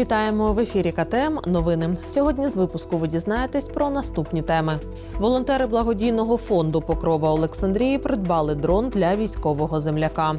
Вітаємо в ефірі КТМ. Новини. Сьогодні з випуску ви дізнаєтесь про наступні теми. Волонтери благодійного фонду Покрова Олександрії придбали дрон для військового земляка.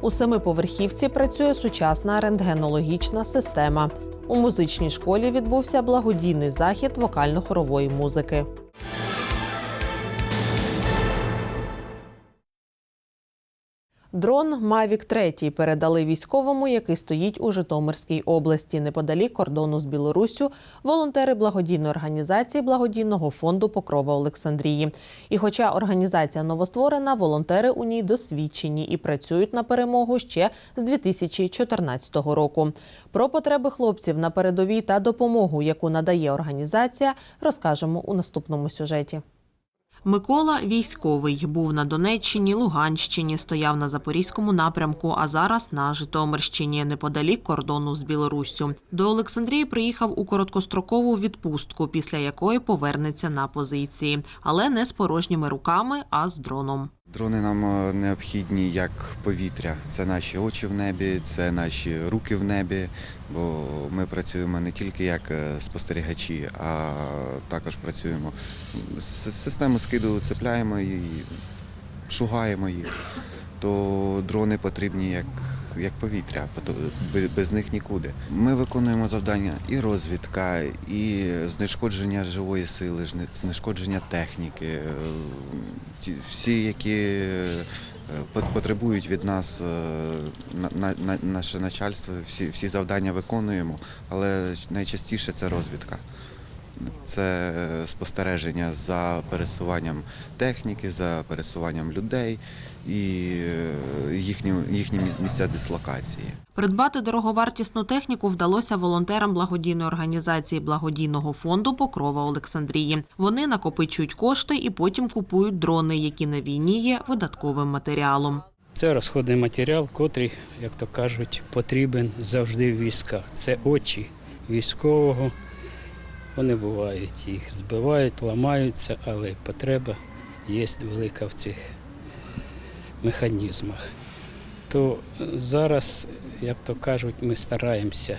У семиповерхівці працює сучасна рентгенологічна система. У музичній школі відбувся благодійний захід вокально-хорової музики. Дрон Мавік 3 передали військовому, який стоїть у Житомирській області, неподалік кордону з Білоруссю, волонтери благодійної організації благодійного фонду Покрова Олександрії. І хоча організація новостворена, волонтери у ній досвідчені і працюють на перемогу ще з 2014 року. Про потреби хлопців на передовій та допомогу, яку надає організація, розкажемо у наступному сюжеті. Микола військовий був на Донеччині, Луганщині, стояв на запорізькому напрямку, а зараз на Житомирщині, неподалік кордону з Білоруссю. До Олександрії приїхав у короткострокову відпустку, після якої повернеться на позиції, але не з порожніми руками, а з дроном. Дрони нам е, необхідні як повітря. Це наші очі в небі, це наші руки в небі. Бо ми працюємо не тільки як е, спостерігачі, а також працюємо. Систему скиду цепляємо і шугаємо їх. То дрони потрібні як, як повітря, без них нікуди. Ми виконуємо завдання і розвідка, і знешкодження живої сили, знешкодження техніки. Е, Всі, які е, потребують від нас е, на, на, на- наше начальство, всі, всі завдання виконуємо, але найчастіше це розвідка. Це е, спостереження за пересуванням техніки, за пересуванням людей і е, їхні, їхні місця дислокації. Придбати дороговартісну техніку вдалося волонтерам благодійної організації благодійного фонду Покрова Олександрії. Вони накопичують кошти і потім купують дрони, які на війні є видатковим матеріалом. Це розходний матеріал, котрий, як то кажуть, потрібен завжди в військах. Це очі військового. Вони бувають, їх збивають, ламаються, але потреба є велика в цих механізмах. То зараз, як то кажуть, ми стараємося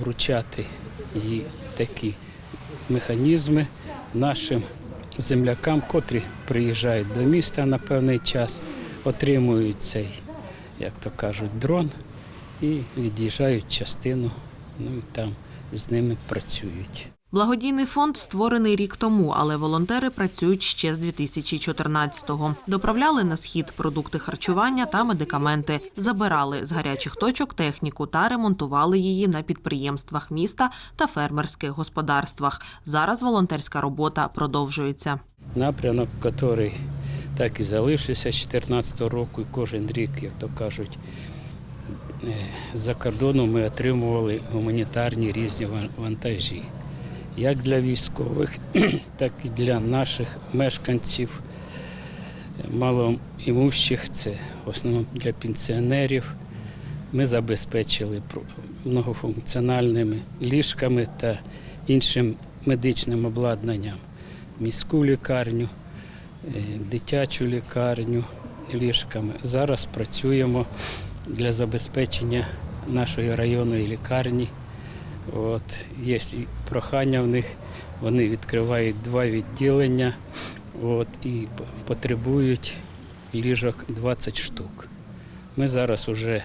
вручати їй такі механізми нашим землякам, котрі приїжджають до міста на певний час, отримують цей, як то кажуть, дрон і від'їжджають частину, ну і там з ними працюють. Благодійний фонд створений рік тому, але волонтери працюють ще з 2014-го. Доправляли на схід продукти харчування та медикаменти, забирали з гарячих точок техніку та ремонтували її на підприємствах міста та фермерських господарствах. Зараз волонтерська робота продовжується. Напрямок, який так і залишився з 2014 року, і кожен рік, як то кажуть, за кордоном ми отримували гуманітарні різні вантажі. Як для військових, так і для наших мешканців малоімущих, це в основному для пенсіонерів. Ми забезпечили многофункціональними ліжками та іншим медичним обладнанням міську лікарню, е, дитячу лікарню ліжками. Зараз працюємо для забезпечення нашої районної лікарні. От, є прохання в них, вони відкривають два відділення от, і потребують ліжок 20 штук. Ми зараз вже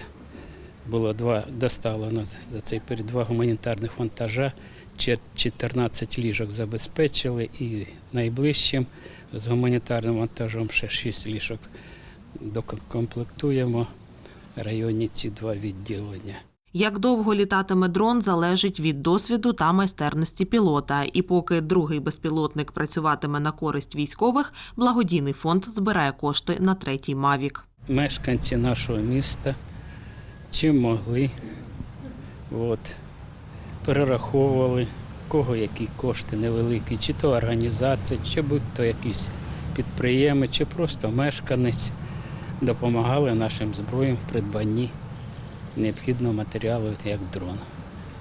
було два, достало нас за цей період два гуманітарних вантажа, 14 ліжок забезпечили і найближчим з гуманітарним вантажом ще 6 ліжок докомплектуємо районні ці два відділення. Як довго літатиме дрон, залежить від досвіду та майстерності пілота. І поки другий безпілотник працюватиме на користь військових, благодійний фонд збирає кошти на третій мавік. Мешканці нашого міста чим могли, от, перераховували, кого які кошти невеликі, чи то організація, чи будь-то якийсь підприємець, чи просто мешканець допомагали нашим зброям в придбанні необхідного матеріалу, як дрон.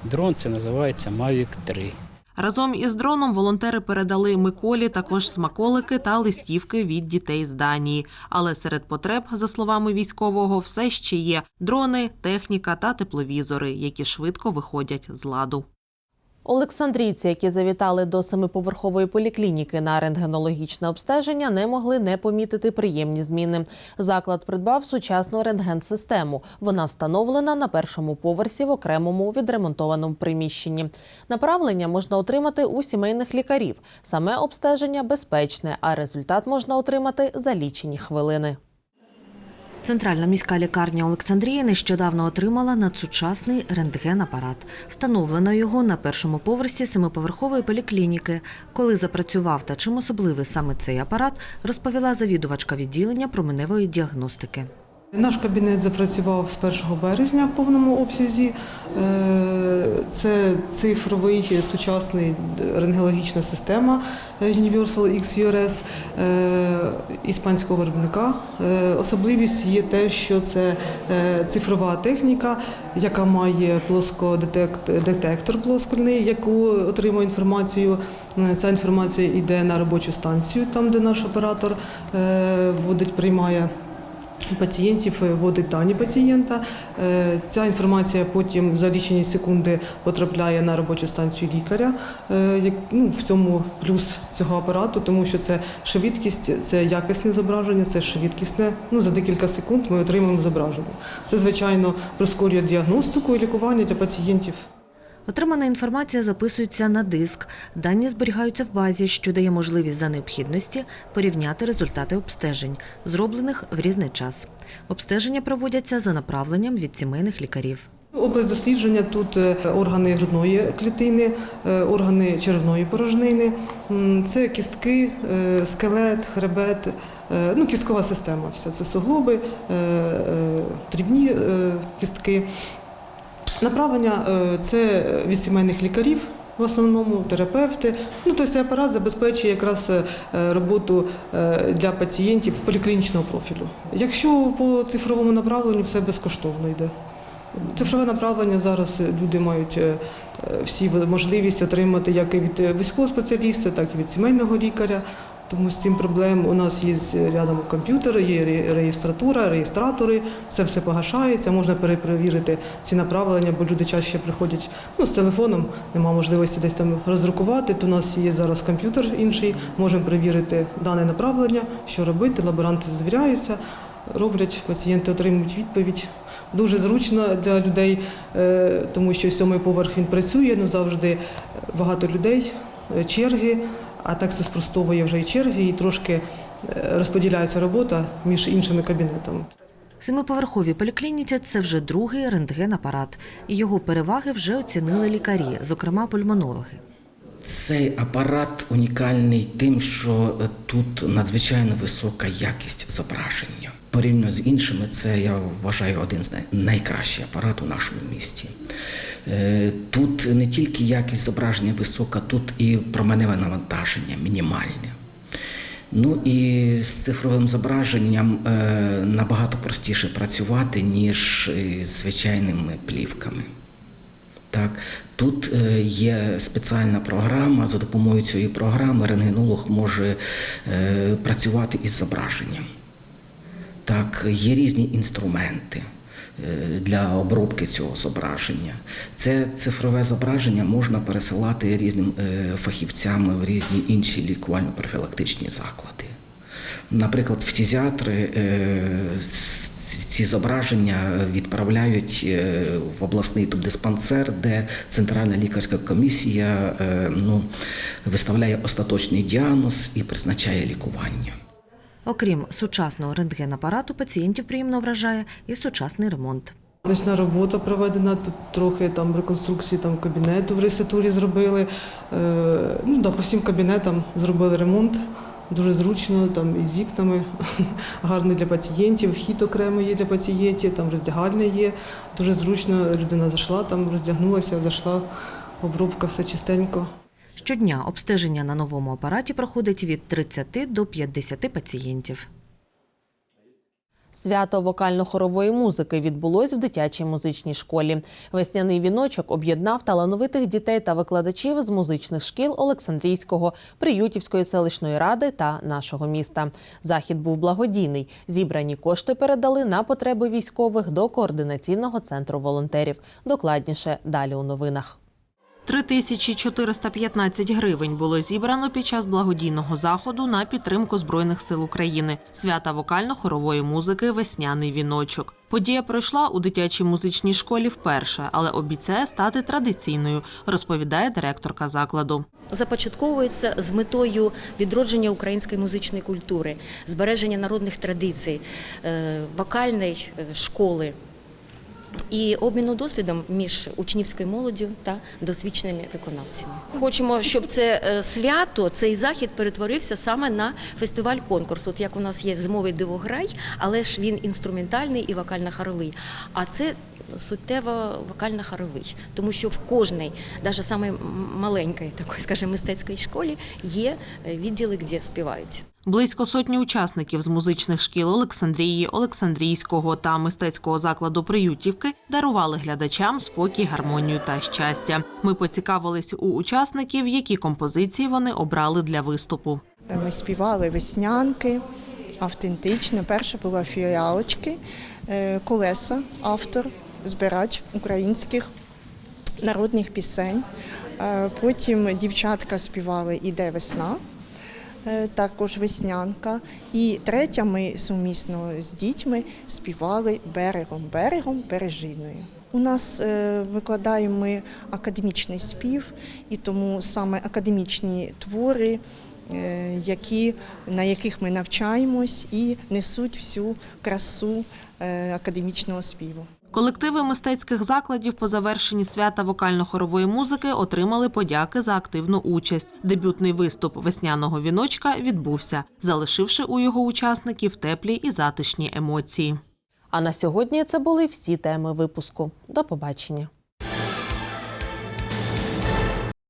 Дрон це називається Mavic 3. Разом із дроном волонтери передали Миколі також смаколики та листівки від дітей з Данії. Але серед потреб, за словами військового, все ще є дрони, техніка та тепловізори, які швидко виходять з ладу. Олександрійці, які завітали до семиповерхової поліклініки на рентгенологічне обстеження, не могли не помітити приємні зміни. Заклад придбав сучасну рентген-систему. Вона встановлена на першому поверсі в окремому відремонтованому приміщенні. Направлення можна отримати у сімейних лікарів. Саме обстеження безпечне, а результат можна отримати за лічені хвилини. Центральна міська лікарня Олександрії нещодавно отримала надсучасний рентген-апарат. Встановлено його на першому поверсі семиповерхової поліклініки. Коли запрацював та чим особливий саме цей апарат, розповіла завідувачка відділення променевої діагностики. Наш кабінет запрацював з 1 березня в повному обсязі. Е, Це цифровий сучасний рентгенологічна система е, Universal XURS е, іспанського виробника. Особливість є те, що це цифрова техніка, яка має плоскодетектор плоскольний, яку отримує інформацію. Ця інформація йде на робочу станцію, там де наш оператор вводить, приймає пацієнтів, е, вводить дані пацієнта. Е, Ця інформація потім за лічені секунди потрапляє на робочу станцію лікаря. Е, Ну, в цьому плюс цього апарату, тому що це швидкість, це якісне зображення, це швидкісне. Ну, за декілька секунд ми отримаємо зображення. Це, звичайно, прискорює діагностику і лікування для пацієнтів. Отримана інформація записується на диск. Дані зберігаються в базі, що дає можливість за необхідності порівняти результати обстежень, зроблених в різний час. Обстеження проводяться за направленням від сімейних лікарів. Область дослідження тут е, органи грудної клітини, е, органи черевної порожнини, це кістки, е, скелет, хребет, ну, кісткова система. Вся це суглоби, дрібні кістки. Направлення е, це від сімейних лікарів. В основному терапевти. Ну, тобто цей апарат забезпечує якраз е, роботу е, для пацієнтів поліклінічного профілю. Якщо по цифровому направленню все безкоштовно йде. Цифрове направлення зараз люди мають всі можливість отримати як від військового спеціаліста, так і від сімейного лікаря. Тому з цим проблем у нас є рядом комп'ютери, є реєстратура, реєстратори, це все погашається, можна перепровірити ці направлення, бо люди чаще приходять ну, з телефоном, немає можливості десь там роздрукувати. То у нас є зараз комп'ютер інший, можемо перевірити дане направлення, що робити, лаборанти звіряються, роблять, пацієнти отримують відповідь. Дуже зручно для людей, е, тому що сьомий поверх він працює, але завжди багато людей, черги, а так це спростовує вже і черги, і трошки е, розподіляється робота між іншими кабінетами. Семиповерхові поліклініці це вже другий рентген-апарат. І його переваги вже оцінили лікарі, зокрема пульмонологи. Цей апарат унікальний тим, що тут надзвичайно висока якість зображення. Порівняно з іншими, це я вважаю один з найкращих апаратів у нашому місті. Е, Тут не тільки якість зображення висока, тут і променеве навантаження мінімальне. Ну і з цифровим зображенням е, набагато простіше працювати, ніж із звичайними плівками. Так, тут е, є спеціальна програма. За допомогою цієї програми рентгенолог може е, працювати із зображенням. Так, є різні інструменти е, для обробки цього зображення. Це цифрове зображення можна пересилати різним е, фахівцям в різні інші лікувально-профілактичні заклади. Наприклад, фтізіатри е, ці зображення відправляють в обласний тубдиспансер, де Центральна лікарська комісія ну, виставляє остаточний діагноз і призначає лікування. Окрім сучасного рентген-апарату, пацієнтів приємно вражає і сучасний ремонт. Значна робота проведена, тут трохи там реконструкції там, кабінету в реситурі зробили. Е, ну, да, по всім кабінетам зробили ремонт. Дуже зручно, там і з вікнами, гарно для пацієнтів, вхід окремо є для пацієнтів, там роздягальня є. Дуже зручно людина зайшла, там роздягнулася, зайшла, обробка, все чистенько. Щодня обстеження на новому апараті проходить від 30 до 50 пацієнтів. Свято вокально-хорової музики відбулось в дитячій музичній школі. Весняний віночок об'єднав талановитих дітей та викладачів з музичних шкіл Олександрійського, Приютівської селищної ради та нашого міста. Захід був благодійний. Зібрані кошти передали на потреби військових до координаційного центру волонтерів. Докладніше далі у новинах. 3415 гривень було зібрано під час благодійного заходу на підтримку Збройних сил України, свята вокально-хорової музики Весняний віночок. Подія пройшла у дитячій музичній школі вперше, але обіцяє стати традиційною, розповідає директорка закладу. започатковується з метою відродження української музичної культури, збереження народних традицій, е, вокальної е, школи і обміну досвідом між учнівською молоддю та досвідченими виконавцями. Хочемо, щоб це е, свято, цей захід перетворився саме на фестиваль-конкурс. От як у нас є зимовий дивограй, але ж він інструментальний і вокально-хоровий. А це суттєво вокально-хоровий, тому що в кожній, навіть самій маленькій, такої, скажімо, мистецької школі є е, відділи, де співають. Близько сотні учасників з музичних шкіл Олександрії, Олександрійського та мистецького закладу Приютівки дарували глядачам спокій, гармонію та щастя. Ми поцікавились у учасників, які композиції вони обрали для виступу. Ми співали веснянки, автентично. Перша була фіалочки, е, колеса, автор, збирач українських народних пісень. Е, Потім дівчатка співали Іде весна, також веснянка. І третя ми сумісно з дітьми співали берегом, берегом, бережиною. У нас е, викладаємо академічний спів, і тому саме академічні твори, е, які, на яких ми навчаємось і несуть всю красу е, академічного співу. Колективи мистецьких закладів по завершенні свята вокально-хорової музики отримали подяки за активну участь. Дебютний виступ весняного віночка відбувся, залишивши у його учасників теплі і затишні емоції. А на сьогодні це були всі теми випуску. До побачення.